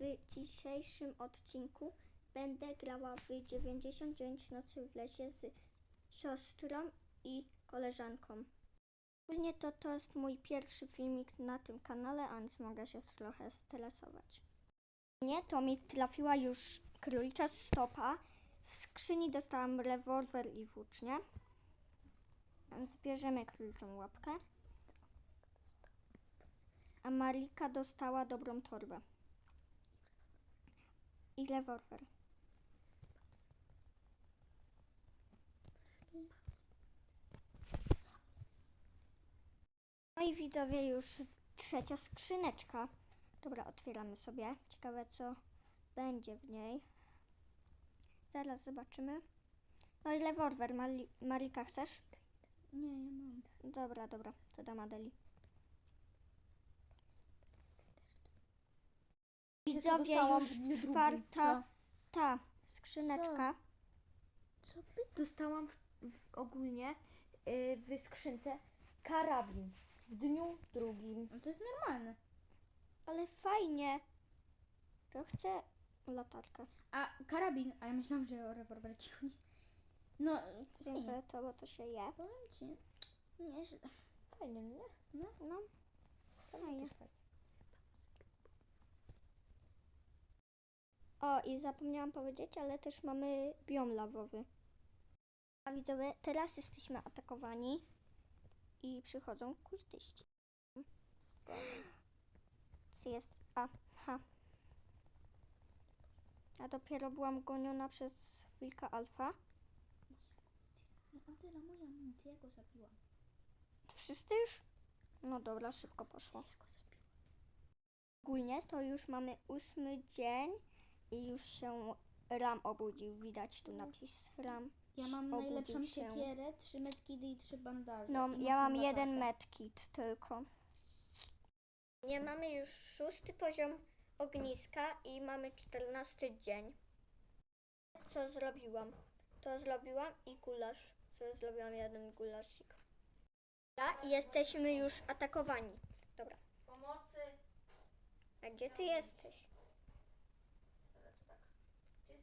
W dzisiejszym odcinku będę grała w 99 nocy w lesie z siostrą i koleżanką. Ogólnie to to jest mój pierwszy filmik na tym kanale, a więc mogę się trochę stresować. Nie, to mi trafiła już królicza stopa. W skrzyni dostałam rewolwer i włócznię. Więc bierzemy króliczą łapkę. A Marika dostała dobrą torbę. I rewolwer. No i widzowie już trzecia skrzyneczka. Dobra, otwieramy sobie. Ciekawe co będzie w niej. Zaraz zobaczymy. No i rewolwer. Marika chcesz? Nie, ja mam. Dobra, dobra. To dam Adeli. Widzowie, już czwarta ta skrzyneczka. Co by? Dostałam w, w ogólnie y, w skrzynce karabin w dniu drugim. No to jest normalne. Ale fajnie. To chcę latarkę. A karabin, a ja myślałam, że o rewolwer ci chodzi. No. Bierze to, bo to się je. Powiem ci. Nie, że... Fajnie, nie? No, No, fajnie. fajnie. O, i zapomniałam powiedzieć, ale też mamy biom lawowy. A widzowie, teraz jesteśmy atakowani i przychodzą kultyści. Co jest? Aha. Ja dopiero byłam goniona przez wilka alfa. No, Adela, moja amunicja, ja go zabiłam. Wszyscy już? No dobra, szybko poszło. Ja go zabiłam. Ogólnie to już mamy ósmy dzień i już się Ram obudził. Widać tu napis Ram. Ja mam Obudził najlepszą się. siekierę, trzy medkidy i trzy bandaże. No, I ja mam mocną jeden latarkę. medkit tylko. Nie mamy już szósty poziom ogniska i mamy czternasty dzień. Co zrobiłam? To zrobiłam i gulasz. Co zrobiłam jeden gulasik. Ja i jesteśmy już atakowani. Dobra. Pomocy. A gdzie ty jesteś? Dobra, to tak. Ty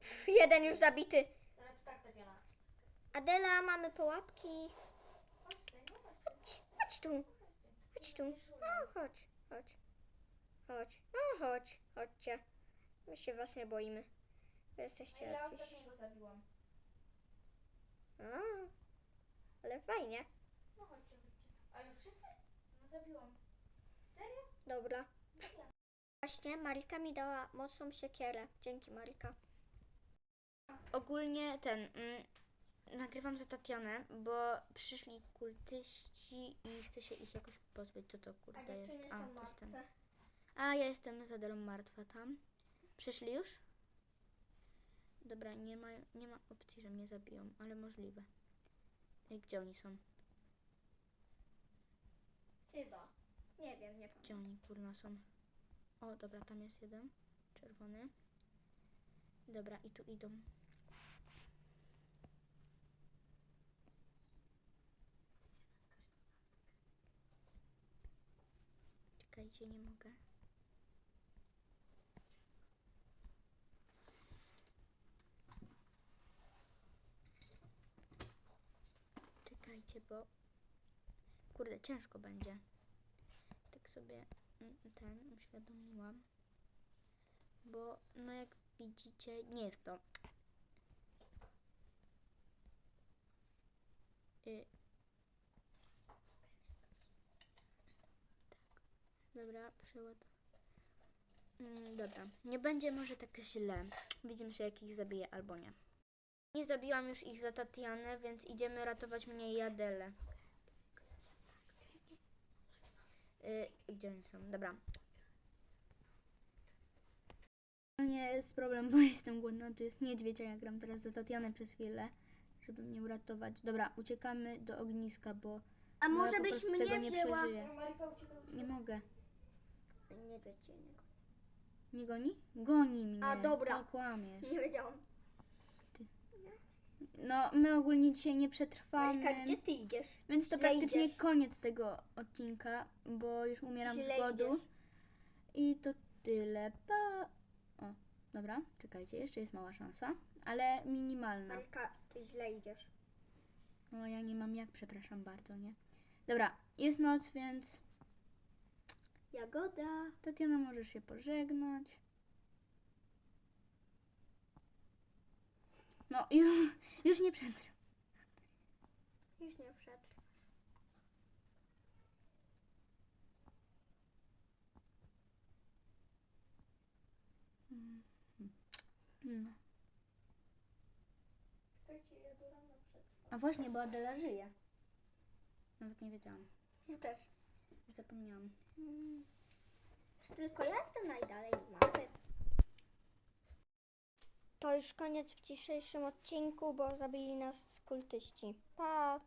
Pff, jeden już zabity. To tak, Tatiana. Adela, mamy połapki. Chodź tutaj, no chodź tutaj. Chodź, chodź tu. Chodź tu. No, chodź, chodź. Chodź. No, chodź. Chodźcie. My się was nie boimy. Wy jesteście Ja jacyś. ostatniego zabiłam. A, ale fajnie. No chodźcie, chodźcie. A już wszyscy? No zabiłam. Serio? Dobra. Właśnie Marika mi dała mocną siekierę. Dzięki Marika. Ogólnie ten. Mm, nagrywam za Tatianę, bo przyszli kultyści i chcę się ich jakoś pozbyć. Co to kurde jest? A, to jest ten. A ja jestem z Adelą martwa tam. Przyszli już? Dobra, nie ma, nie ma opcji, że mnie zabiją, ale możliwe. Ej, gdzie oni są? Chyba. Nie wiem, nie Gdzie oni kurna są? O, dobra, tam jest jeden. Czerwony. Dobra, i tu idą. Czekajcie, nie mogę. Czekajcie, bo kurde, ciężko będzie. Tak sobie ten uświadomiłam. Bo no jak widzicie, nie jest to. Y... Tak. Dobra, przeład. Mm, dobra, nie będzie może tak źle. Widzimy się jak ich zabiję albo nie. Nie zabiłam już ich za Tatianę, więc idziemy ratować mnie i Adelę. Y, gdzie oni są? Dobra. Nie jest problem, bo jestem głodna. Tu jest niedźwiedź, a ja gram teraz za Tatianę przez chwilę, żeby mnie uratować. Dobra, uciekamy do ogniska, bo A no, ja może po byś prostu mnie tego nie wzięła? przeżyję. Marika Nie mogę. Niedźwiedź cię nie Nie goni? Goni mnie. A, dobra. Kłamiesz. Nie wiedziałam. No, my ogólnie dzisiaj nie przetrwamy. Marika, gdzie ty idziesz? Więc to źle praktycznie idziesz? koniec tego odcinka, bo już umieram z Źle głodu. idziesz. i to tyle. Pa. O, dobra, czekajcie, jeszcze jest mała szansa, ale minimalna. Marka, ty źle idziesz. No ja nie mam jak, przepraszam bardzo, nie? Dobra, jest noc, więc Jagoda. Tatiana możesz się pożegnać. No już, już nie przetrwam. Już nie wszedł. No. A właśnie, bo Adela żyje. Nawet nie wiedziałam. Ja też. Już zapomniałam. Mm. Tylko ja jestem najdalej od mapy. To już koniec w dzisiejszym odcinku, bo zabili nas kultyści. Pa!